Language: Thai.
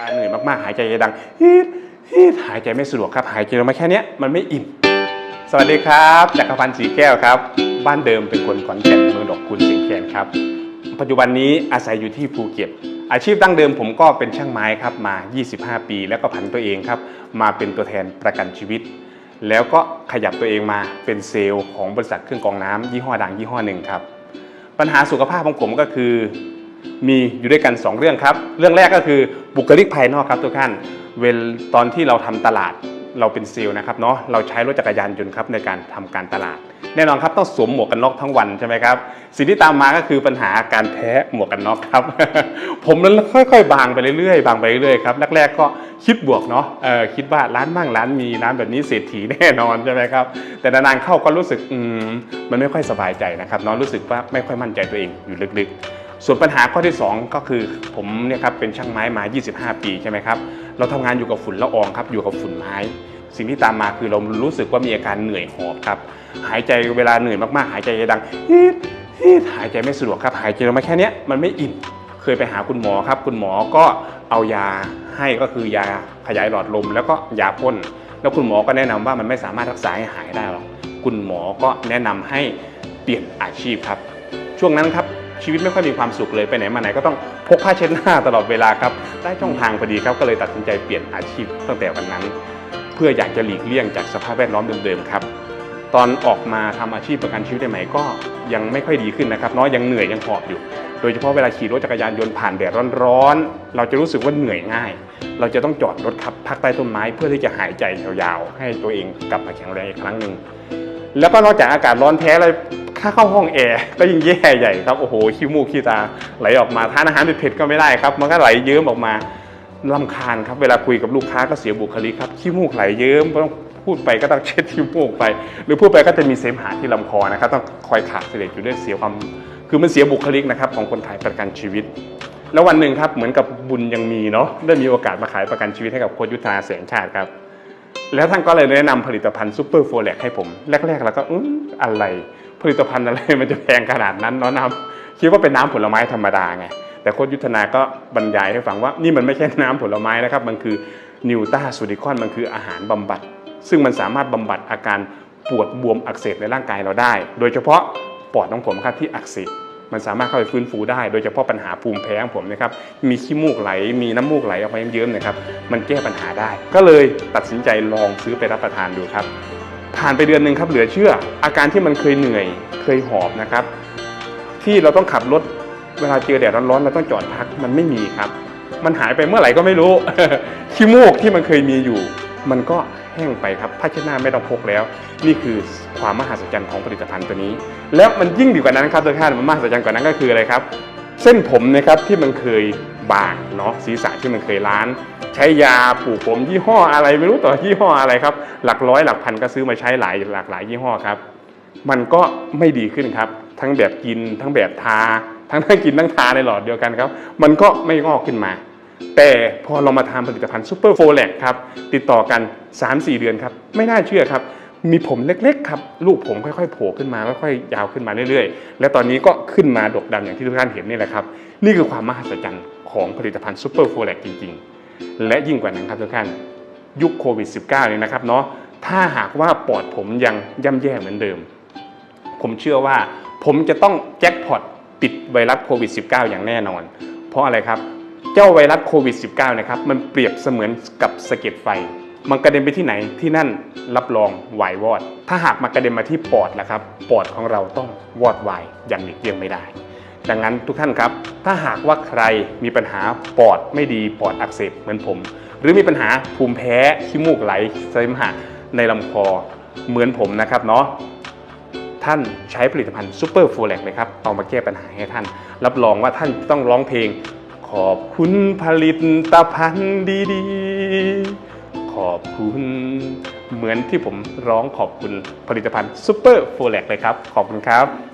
าเหนื่อยมากๆ หายใจดังฮีดฮีดหายใจไม่สะดวกครับ หายใจลงมาแค่นี้มันไม่อิ่ม สวัสดีครับจักรพันธ์สีแก้วครับ บ้านเดิมเป็นคนขอนแก่นเมืองดอกคุณสียงแคนครับ ปัจจุบันนี้อาศัยอยู่ที่ภูเก็ตอาชีพดั้งเดิมผมก็เป็นช่างไม้ครับมา 25 ปี แล้วก็ผันตัวเองครับ มาเป็นตัวแทนประกันชีวิต แล้วก็ขยับตัวเองมาเป็นเซลล์ของบริษัทเครื่องกรองน้ำยี่ห้อดังยี่ห้อหนึ่งครับ ปัญหาสุขภาพของผมก็คือ มีอยู่ด้วยกัน 2 เรื่องครับ เรื่องแรกก็คือบุคลิกภายนอกครับทุกท่าน เวลตอนที่เราทำตลาดเราเป็นเซลล์นะครับเนาะเราใช้รถจักรยานยนต์ครับในการทำการตลาด แน่นอนครับต้องสวมหมวกกันน็อกทั้งวันใช่ไหมครับสิ่งที่ตามมาก็คือปัญหาการแพ้หมวกกันน็อกครับ ผมนั้นค่อยๆ บางไปเรื่อยๆบางไปเรื่อยๆครับแรกๆก็คิดบวกเนาะเออคิดว่าร้านบ้างร้านมีร้านแบบนี้เศรษฐีแน่นอนใช่ไหมครับแต่นานๆเข้าก็รู้สึกอืมมันไม่ค่อยสบายใจนะครับเนาะรู้สึกว่าไม่ค่อยมั่นใจตัวเองอยู่ลึกๆ ส่วนปัญหาข้อที่ 2 ก็คือผมเนี่ยครับเป็นช่างไม้มา 25 ปีใช่ไหมครับเราทำงานอยู่กับฝุ่นละอองครับอยู่กับฝุ่นไม้ สิ่งที่ตามมาคือเรารู้สึกว่ามีอาการเหนื่อยหอบครับหายใจเวลาเหนื่อยมากๆ หายใจดังฮีดฮีดหายใจไม่สะดวกครับหายใจลงมาแค่นี้มันไม่อิ่มเคยไปหาคุณหมอครับ คุณหมอก็เอายาให้ก็คือยาขยายหลอดลม แล้วก็ยาพ่นแล้วคุณหมอก็แนะนำว่ามันไม่สามารถรักษาให้หายได้หรอกคุณหมอก็แนะนำให้เปลี่ยนอาชีพครับ ช่วงนั้นครับ ชีวิตไม่ค่อยมีความสุขเลยไปไหนมาไหนก็ต้องพกผ้าเช็ดหน้าตลอดเวลาครับได้ช่องทางพอดีครับก็เลยตัดสินใจเปลี่ยนอาชีพตั้งแต่วันนั้น เพื่ออยากจะหลีกเลี่ยงจากสภาพแวดล้อมเดิมๆครับตอนออกมาทำอาชีพประกันชีวิตใหม่ก็ยังไม่ค่อยดีขึ้นนะครับเน้อยยังเหนื่อยยังหอบอยู่ โดยเฉพาะเวลาขี่รถจักรยานยนต์ผ่านแดดร้อนๆเราจะรู้สึกว่าเหนื่อยง่าย เราจะต้องจอดรถครับพักใต้ต้นไม้เพื่อที่จะหายใจยาวๆให้ตัวเองกลับมาแข็งแรงอีกครั้งหนึ่งแล้วก็นอกจากอากาศร้อนแท้แล้ว ค่าเข้าห้องแอร์ก็ยิ่งแย่ใหญ่ครับโอ้โหขี้มูกขี้ตาไหลออกมาทานอาหารเผ็ดๆก็ไม่ได้ครับ มันก็ไหลเยิ้มออกมาลำคาญครับเวลาคุยกับลูกค้าก็เสียบุคลิกครับขี้มูกไหลเยิ้มต้องพูดไปก็ต้องเช็ดขี้มูกไป หรือพูดไปก็จะมีเสมหะที่ลำคอนะครับต้องคอยขาดเสลดอยู่ด้วยเสียความคือมันเสียบุคลิกนะครับของคนขายประกันชีวิต แล้ววันหนึ่งครับเหมือนกับบุญยังมีเนาะได้มีโอกาสมาขายประกันชีวิตให้กับโค้ชยุทธนาแสงชาติครับ แล้วท่านก็เลยแนะนำผลิตภัณฑ์ซูเปอร์โฟร์แลกให้ผม แรกๆ แล้วก็อืมอะไร ผลิตภัณฑ์อะไรมันจะแพงขนาดนั้นเนาะน้ำคิดว่าเป็นน้ำผลไม้ธรรมดาไง แต่โค้ชยุทธนาก็บรรยายให้ฟังว่านี่มันไม่ใช่น้ำผลไม้นะครับ มันคือนิวตาซูดิคอนมันคืออาหารบำบัด ซึ่งมันสามารถบำบัดอาการปวดบวมอักเสบในร่างกายเราได้ โดยเฉพาะปอดของผมครับที่อักเสบ มันสามารถเข้าไปฟื้นฟูได้ โดยเฉพาะปัญหาภูมิแพ้ของผมนะครับมีขี้มูกไหล มีน้ำมูกไหลออกมาเยิ้มๆนะครับมันแก้ปัญหาได้ ก็เลยตัดสินใจลองซื้อไปรับประทานดูครับ ผ่านไปเดือนหนึ่งครับเหลือเชื่อ อาการที่มันเคยเหนื่อยเคยหอบนะครับ ที่เราต้องขับรถเวลาเจอแดดร้อนๆเราต้องจอดพักมันไม่มีครับ มันหายไปเมื่อไหร่ก็ไม่รู้ขี้มูกที่มันเคยมีอยู่ มันก็ แห้งไปครับผ้าเช็ดหน้าไม่ต้องพกแล้ว นี่คือความมหัศจรรย์ของผลิตภัณฑ์ตัวนี้ แล้วมันยิ่งดีกว่านั้นครับทุกท่านมันมหัศจรรย์กว่านั้นก็คืออะไรครับ เส้นผมนะครับที่มันเคยบางเนาะศีรษะที่มันเคยล้าน ใช้ยาปลูกผมยี่ห้ออะไรไม่รู้ต่อยี่ห้ออะไรครับ หลักร้อยหลักพันก็ซื้อมาใช้หลายหลากหลายยี่ห้อครับ มันก็ไม่ดีขึ้นครับ ทั้งแบบกินทั้งแบบทา ทั้งทั้งกินทั้งทาในหลอดเดียวกันครับ มันก็ไม่งอกขึ้นมา แต่พอเรามาทำผลิตภัณฑ์ซูเปอร์โฟแลกครับติดต่อกัน 3-4 เดือนครับไม่น่าเชื่อครับมีผมเล็กๆครับลูกผมค่อยๆโผล่ขึ้นมาค่อยๆยาวขึ้นมาเรื่อยๆ และตอนนี้ก็ขึ้นมาดกดำอย่างที่ทุกท่านเห็นนี่แหละครับ นี่คือความมหัศจรรย์ของผลิตภัณฑ์ซูเปอร์โฟแลกจริงๆ และยิ่งกว่านั้นครับทุกท่านยุคโควิด -19 เนี่ยนะครับเนาะถ้าหากว่าปอดผมยังย่ำแย่เหมือนเดิม ผมเชื่อว่าผมจะต้องแจ็คพอตปิดไวรัสโควิด -19 อย่างแน่นอน เพราะอะไรครับ เจ้าไวรัสโควิด -19 นะครับมันเปรียบเสมือนกับสะเก็ดไฟ มันกระเด็นไปที่ไหนที่นั่นรับรองวายวอด ถ้าหากมากระเด็นมาที่ปอดนะครับปอดของเราต้องวอดวายอย่างหลีกเลี่ยงไม่ได้ ดังนั้นทุกท่านครับ ถ้าหากว่าใครมีปัญหาปอดไม่ดีปอดอักเสบเหมือนผม หรือมีปัญหาภูมิแพ้ขี้มูกไหลเสมหะในลำคอเหมือนผมนะครับเนาะท่านใช้ผลิตภัณฑ์ซูเปอร์ฟูลแลกเลยครับเอามาแก้ปัญหาให้ท่าน รับรองว่าท่านต้องร้องเพลง ขอบคุณผลิตภัณฑ์ดีๆ ขอบคุณเหมือนที่ผมร้องขอบคุณผลิตภัณฑ์ซูเปอร์ฟูลแลกเลยครับ ขอบคุณครับ